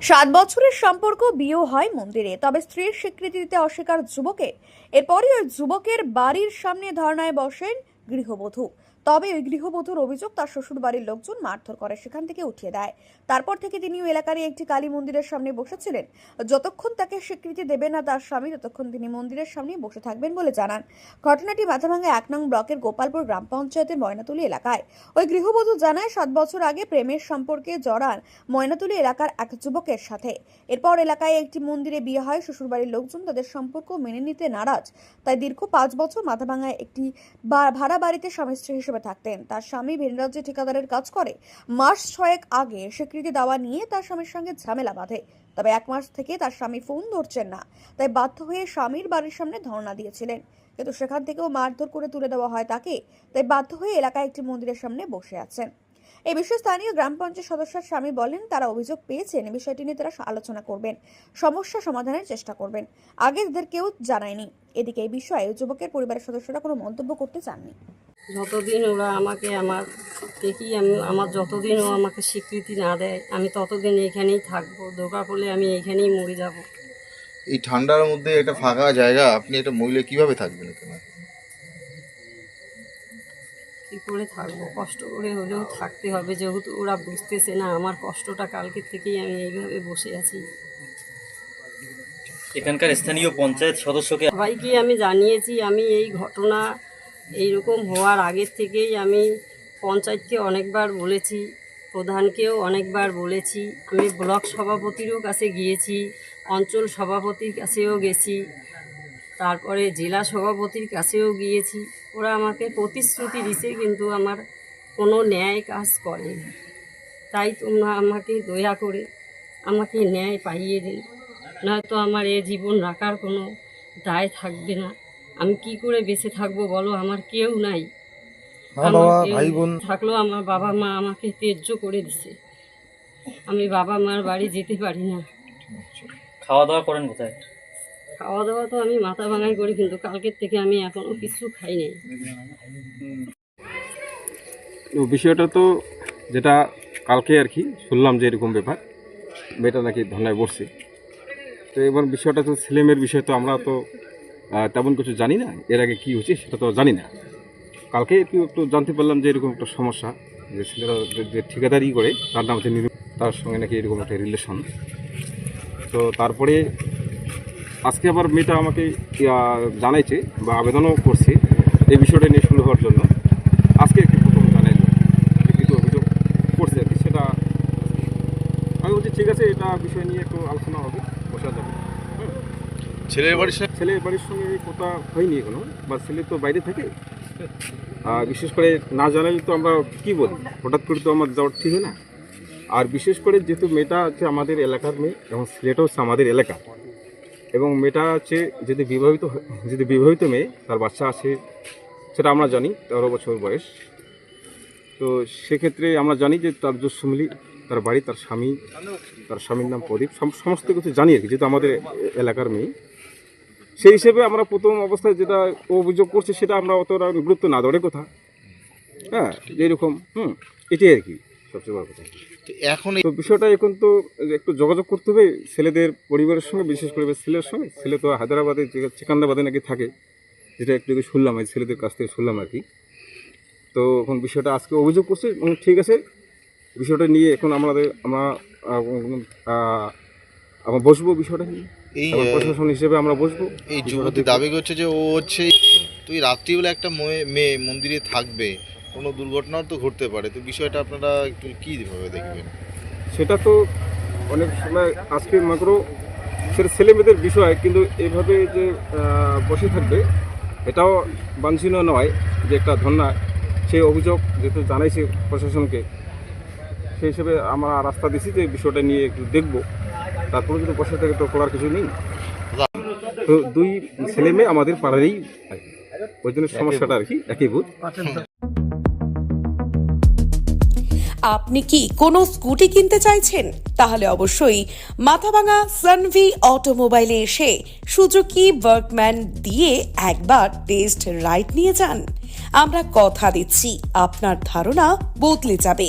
সাত বছরের সম্পর্ক বিয়ে হয় মন্দিরে, তবে স্ত্রীর স্বীকৃতি দিতে অস্বীকার যুবকের এরপরই ওই যুবকের বাড়ির সামনে ধর্নায় বসেন গৃহবধূ। তবে ওই গৃহবধূর অভিযোগ তার শ্বশুর বাড়ির লোকজন মারধর করে সেখান থেকে উঠিয়ে দেয়। তারপর থেকে তিনি এলাকারই একটি কালী মন্দিরের সামনে বসেছিলেন। যতক্ষণ তাকে স্বীকৃতি দেবে না তার স্বামী, ততক্ষণ তিনি মন্দিরের সামনে বসে থাকবেন বলে জানান। ঘটনাটি মাথাভাঙ্গা এক নং ব্লকের গোপালপুর গ্রাম পঞ্চায়েতের ময়নাতুলি এলাকায়। ওই গৃহবধূ জানায়, সাত বছর আগে প্রেমের সম্পর্কে জড়ান ময়নাতুলি এলাকার এক যুবকের সাথে। এরপর এলাকায় একটি মন্দিরে বিয়ে হয়, শ্বশুরবাড়ির লোকজন তাদের সম্পর্ক মেনে নিতে নারাজ। তাই দীর্ঘ পাঁচ বছর মাথাভাঙ্গায় একটি ভাড়া বাড়িতে স্বামী স্ত্রী হিসেবে থাকতেন। তার স্বামী ভিনরাজ্যে ঠিকাদারের কাজ করে। মাস ছয়েক আগে স্বীকৃতি দেওয়া নিয়ে তার স্বামীর সঙ্গে ঝামেলা বাঁধে। তবে এক মাস থেকে তার স্বামী ফোন ধরছেন না। তাই বাধ্য হয়ে স্বামীর বাড়ির সামনে ধর্ণা দিয়েছিলেন। কিন্তু সেখান থেকেও মারধর করে তুলে দেওয়া হয় তাকে। তাই বাধ্য হয়ে এলাকায় একটি মন্দিরের সামনে বসে আছেন। এই বিষয়ে স্থানীয় গ্রাম পঞ্চায়েত সদস্যের স্বামী বলেন, তারা অভিযোগ পেয়েছেন। এই বিষয়টি নিয়ে তারা আলোচনা করবেন। সমস্যা সমাধানের চেষ্টা করবেন। আগে এদের কেউ জানায়নি। এদিকে এই বিষয়ে যুবকের পরিবারের সদস্যরা কোনো মন্তব্য করতে চাননি। যতদিন ওরা আমাকে আমার দেখি আমি আমার যতদিন ও আমাকে স্বীকৃতি না দেয় আমি ততদিন এইখানেই থাকব। দরকার পড়লে আমি এইখানেই মরে যাব। এই ঠান্ডার মধ্যে একটা ফাঁকা জায়গা আপনি এটা মহিলা কীভাবে থাকবেন এখানে? কী করে থাকব? কষ্ট করে হলেও থাকতে হবে যেহেতু ওরা বুঝতেছে না আমার কষ্টটা কালকের থেকেই আমি এইভাবে বসে আছি। এখানকার স্থানীয় পঞ্চায়েত সদস্যকে সবাইকে আমি জানিয়েছি আমি এই ঘটনা এইরকম হওয়ার আগের থেকেই আমি পঞ্চায়েতকে অনেকবার বলেছি, প্রধানকেও অনেকবার বলেছি, আমি ব্লক সভাপতিরও কাছে গিয়েছি, অঞ্চল সভাপতির কাছেও গেছি, তারপরে জেলা সভাপতির কাছেও গিয়েছি। ওরা আমাকে প্রতিশ্রুতি দিছে, কিন্তু আমার কোনো ন্যায় কাজ করে তাই তোমরা আমাকে দয়া করে আমাকে ন্যায় পাইয়ে দিন নয়তো আমার এ জীবন রাখার কোনো দায় থাকবে না। আমি কি করে বেঁচে থাকব বলো? আমার কেউ নাই। থাকলেও আমার বাবা মা আমাকে তেজ্য করে দিছে। আমি বাবা মার বাড়ি যেতে পারি না। খাওয়া দাওয়া করেন কোথায়? খাওয়া দাওয়া তো আমি মাথা ভাঙাই করি কিন্তু কালকের থেকে আমি এখনও কিছু খাই নাই। তো বিষয়টা তো যেটা কালকে আর কি শুনলাম যে এরকম ব্যাপার। মেয়েটা নাকি ধর্নায় বসছে। তো এবার বিষয়টা তো ছেলেমেয়ের বিষয় তো আমরা তো তেমন কিছু জানি না। এর আগে কী হচ্ছে সেটা তো জানি না। কালকে একটু একটু জানতে পারলাম যে এরকম একটা সমস্যা, যে ছেলেরা যে- ঠিকাদারি করে, তার নাম হচ্ছে নিরু তার সঙ্গে নাকি এরকম একটা রিলেশন তো তারপরে আজকে আবার মেয়েটা আমাকে জানাইছে বা আবেদনও করছে এই বিষয়টা নিয়ে শুরু হওয়ার জন্য। আজকে একটু প্রথম জানাইল কিছু অভিযোগ করছে আর কি, সেটা আমি বলছি, ঠিক আছে, এটা বিষয় নিয়ে একটু আলোচনা হবে, বসা যাবে। ছেলের বাড়ির সাথে ছেলের বাড়ির সঙ্গে কথা হয়নি এখনও, বা ছেলে তো বাইরে থাকে। আর বিশেষ করে না জানালে তো আমরা কি বলি? হঠাৎ করে তো আমার যাওয়ার ঠিক না। আর বিশেষ করে যেহেতু মেয়েটা হচ্ছে আমাদের এলাকার মেয়ে, এবং ছেলেটা হচ্ছে আমাদের এলাকা। এবং মেয়েটা হচ্ছে যদি বিবাহিত যদি বিবাহিত মেয়ে, তার বাচ্চা আছে, সেটা আমরা জানি, তেরো বছর বয়স। তো সেক্ষেত্রে আমরা জানি যে তার জ্যৈষ্ঠ মিলি তার বাড়ি, তার স্বামী, তার স্বামীর নাম প্রদীপ, সম- সমস্ত কিছু জানি আর কি, যেহেতু আমাদের এলাকার মেয়ে। সেই হিসেবে আমরা প্রথম অবস্থায় যেটা অভিযোগ করছে সেটা আমরা অতটা গুরুত্ব না দেওয়ার কথা। হ্যাঁ যেরকম হুম এটাই আর কি সবচেয়ে বড় কথা। এখন তো বিষয়টা এখন তো একটু যোগাযোগ করতে হবে ছেলেদের পরিবারের সঙ্গে বিশেষ করে ছেলের সঙ্গে। ছেলে তো হায়দ্রাবাদে যে- চিকান্দাবাদে নাকি থাকে যেটা একটু শুনলাম আর ছেলেদের কাছ থেকে শুনলাম আর কি। তো এখন বিষয়টা আজকে অভিযোগ করছে ঠিক আছে। বিষয়টা নিয়ে এখন আমাদের আমরা আমরা বসবো বিষয়টা নিয়ে? এই প্রশাসন হিসেবে আমরা বসবো। এই যুবতী দাবি করছে যে ও হচ্ছে তুই রাত্রিবেলা একটা মেয়ে- মন্দিরে থাকবে কোনো দুর্ঘটনাও তো ঘটতে পারে। তো বিষয়টা আপনারা একটু কীভাবে দেখবেন? সেটা তো অনেক সময় আজকে মাত্র সেটা ছেলে মেয়েদের বিষয় কিন্তু এইভাবে যে বসে থাকবে এটাও বাঞ্ছনীয় নয় যে একটা ধর্না সেই অভিযোগ যেহেতু জানাইছে প্রশাসনকে সেই হিসেবে আমরা রাস্তা দিছি যে বিষয়টা নিয়ে একটু দেখব। তারপরে যদি বসে থাকে তো করার কিছু নেই? তো দুই ছেলে মেয়ে আমাদের পাড়ারই ওই জন্য সমস্যাটা আর কি একই বুধ আপনি কি কোনো স্কুটি কিনতে চাইছেন? তাহলে অবশ্যই মাথাভাঙা সানভি অটোমোবাইলে এসে সুজুকি ওয়ার্কম্যান দিয়ে একবার টেস্ট রাইড নিয়ে যান। আমরা কথা দিচ্ছি আপনার ধারণা বদলে যাবে।